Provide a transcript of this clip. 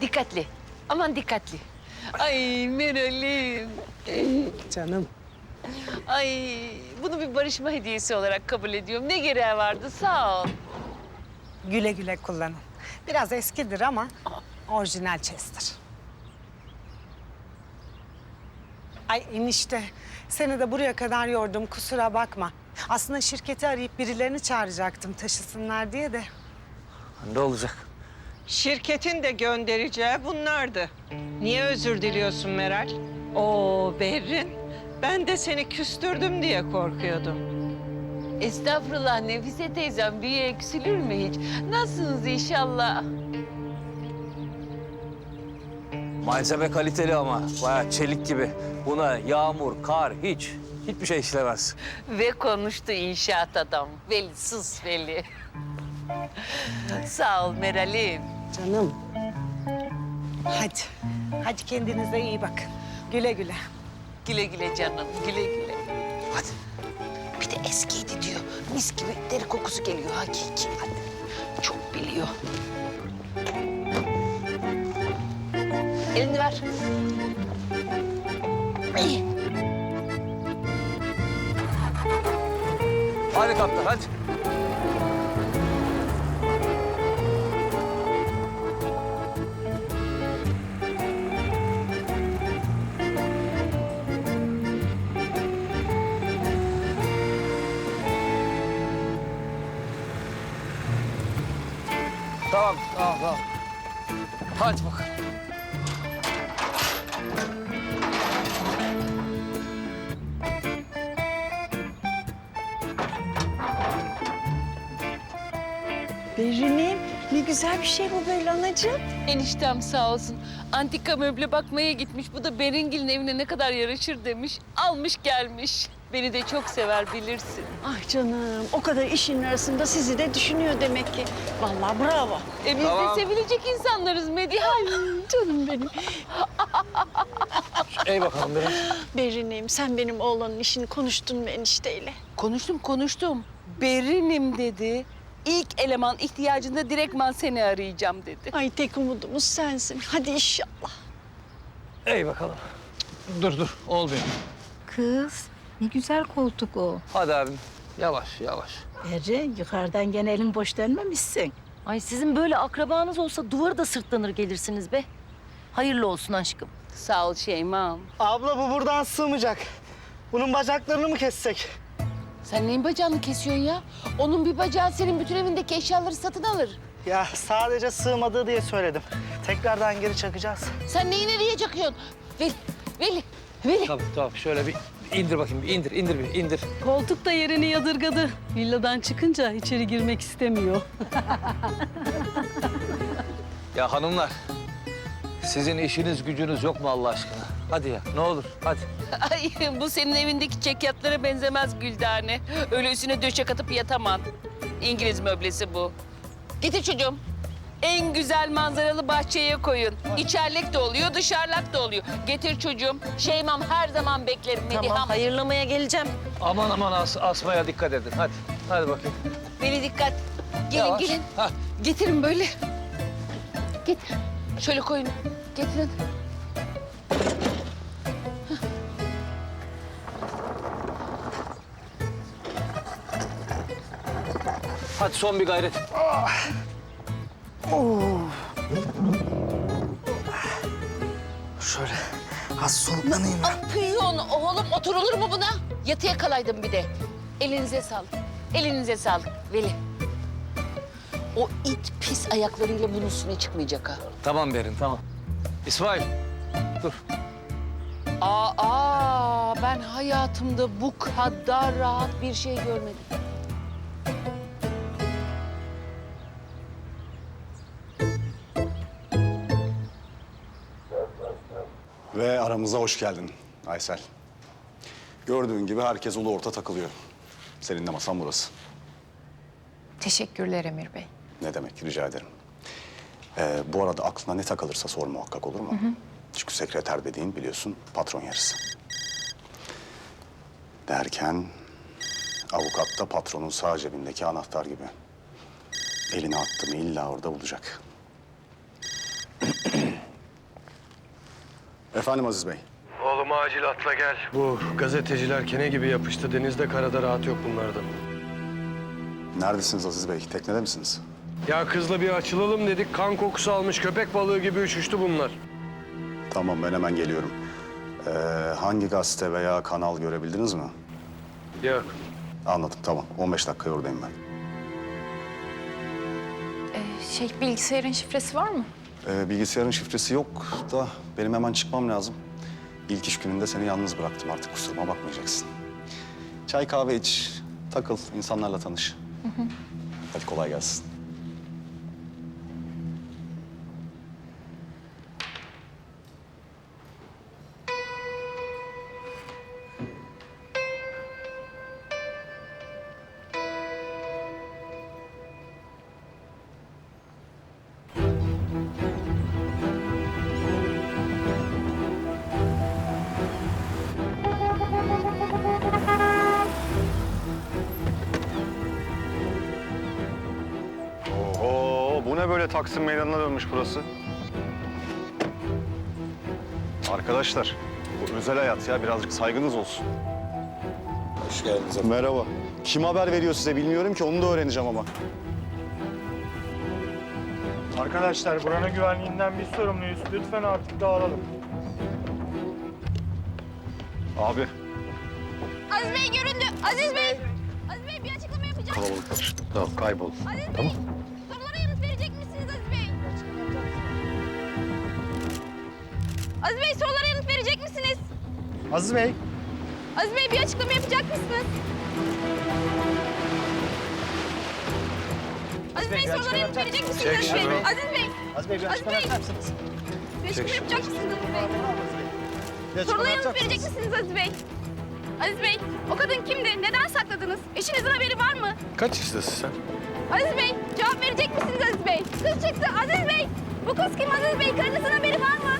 Dikkatli. Aman dikkatli. Ay Meral'im. Canım. Ay bunu bir barışma hediyesi olarak kabul ediyorum. Ne gereği vardı sağ ol. Güle güle kullanın. Biraz eskidir ama orijinal Chester. Ay enişte, seni de buraya kadar yordum kusura bakma. Aslında şirketi arayıp birilerini çağıracaktım taşısınlar diye de. Ne olacak? Şirketin de göndereceği bunlardı. Niye özür diliyorsun Meral? Oo Berrin, ben de seni küstürdüm diye korkuyordum. Estağfurullah Nefise teyzem bir eksilür mü hiç? Nasılsınız inşallah? Malzeme kaliteli ama. Bayağı çelik gibi. Buna yağmur, kar hiç. Hiçbir şey işlemez. Ve konuştu inşaat adam. Veli sus Veli. Sağ ol Meral'im. Canım. Hadi, hadi kendinize iyi bakın. Güle güle. Güle güle canım, güle güle. Hadi. Bir de eskiydi diyor. Mis gibi deri kokusu geliyor hakiki. Hadi. Çok biliyor. Elini ver. İyi. Hadi kaptan hadi. Tamam, tamam, tamam. Hadi bakalım. Berinim ne güzel bir şey bu böyle anacığım. Eniştem sağ olsun. Antika möble bakmaya gitmiş. Bu da Beringil'in evine ne kadar yaraşır demiş. Almış gelmiş. Beni de çok sever bilirsin. Ay canım o kadar işin arasında sizi de düşünüyor demek ki. Vallahi bravo. E biz Tamam. de sevilecek insanlarız Mediha. Canım benim. Ey bakalım biraz. Berinim sen benim oğlanın işini konuştun mu enişteyle? Konuştum konuştum. Berinim dedi. İlk eleman ihtiyacında direktman seni arayacağım dedi. Ay tek umudumuz sensin. Hadi inşallah. Ey bakalım. Dur dur, olmuyor. Kız ne güzel koltuk o. Hadi abim. Yavaş, yavaş. Ece yukarıdan gene elin boş dönmemişsin. Ay sizin böyle akrabanız olsa duvarı da sırtlanır gelirsiniz be. Hayırlı olsun aşkım. Sağ ol Şeyma'm. Abla bu buradan sığmayacak. Bunun bacaklarını mı kessek? Sen neyin bacağını kesiyorsun ya? Onun bir bacağı senin bütün evindeki eşyaları satın alır. Ya sadece sığmadığı diye söyledim. Tekrardan geri çakacağız. Sen neyi nereye çakıyorsun? Veli, Veli, Veli. Tamam, tamam. Şöyle bir indir bakayım. Bir indir, indir bir, indir. Koltuk da yerini yadırgadı. Villadan çıkınca içeri girmek istemiyor. Ya hanımlar, sizin işiniz gücünüz yok mu Allah aşkına? Hadi ya, ne olur, hadi. Ay bu senin evindeki çekyatlara benzemez Güldane. Öyle üstüne döşek atıp yatamam. İngiliz möblesi bu. Getir çocuğum. En güzel manzaralı bahçeye koyun. İçerlek de oluyor, dışarılak da oluyor. Getir çocuğum. Şeymam her zaman beklerim Mediham. Tamam hayırlamaya geleceğim. Aman aman as, asmaya dikkat edin. Hadi, hadi bakayım. Veli dikkat. Gelin Yavaş. gelin. Ha. Getirin böyle. Getir. Şöyle koyun. Getirin. Hadi son bir gayret. Şöyle az soluklanayım ben. Piyon oğlum oturulur mu buna? Yatıya kalaydım bir de. Elinize sağlık. Elinize sağlık Veli. O it pis ayaklarıyla bunun üstüne çıkmayacak ha. Tamam Berin, tamam. İsmail, dur. Aa, aa, ben hayatımda bu kadar rahat bir şey görmedim. Ve aramıza hoş geldin Aysel. Gördüğün gibi herkes ulu orta takılıyor. Senin de masan burası. Teşekkürler Emir Bey. Ne demek rica ederim. Ee, bu arada aklına ne takılırsa sor muhakkak olur mu? Çünkü sekreter dediğin biliyorsun patron yarısı. Derken avukat da patronun sağ cebindeki anahtar gibi. Eline attı mı illa orada bulacak. Efendim Aziz Bey. Oğlum acil atla gel. Bu gazeteciler kene gibi yapıştı. Denizde karada rahat yok bunlardan. Neredesiniz Aziz Bey? Teknede misiniz? Ya kızla bir açılalım dedik. Kan kokusu almış köpek balığı gibi üşüştü bunlar. Tamam ben hemen geliyorum. Ee, hangi gazete veya kanal görebildiniz mi? Yok. Anladım tamam. 15 dakika oradayım ben. şey bilgisayarın şifresi var mı? Ee, bilgisayarın şifresi yok da benim hemen çıkmam lazım. İlk iş gününde seni yalnız bıraktım artık kusuruma bakmayacaksın. Çay kahve iç, takıl, insanlarla tanış. Hadi kolay gelsin. Taksim Meydanı'na dönmüş burası? Arkadaşlar, bu özel hayat ya. Birazcık saygınız olsun. Hoş geldiniz. Merhaba. Kim haber veriyor size bilmiyorum ki. Onu da öğreneceğim ama. Arkadaşlar buranın güvenliğinden biz sorumluyuz. Lütfen artık dağılalım. Abi, Aziz Bey göründü. Aziz Bey. Aziz Bey bir açıklama yapacak. kalabalıklar. Tamam, kaybol. Aziz Bey. Sorulara Aziz Bey sorulara yanıt verecek misiniz? Aziz Bey. Aziz Bey bir açıklama yapacak mısınız? Aziz Bey sorulara yanıt verecek misiniz Aziz Bey? Aziz Bey. Aziz Bey bir açıklama yapar mısınız? Bir açıklama yapacak mısınız Aziz Bey? Sorulara yanıt verecek misiniz Aziz Bey? Aziz Bey, o kadın kimdi? Neden sakladınız? Eşinizin haberi var mı? Kaç yaşındasın sen? Aziz Bey, cevap verecek misiniz Aziz Bey? Kız çıktı Aziz Bey. Bu kız kim Aziz Bey? Karınızın haberi var mı?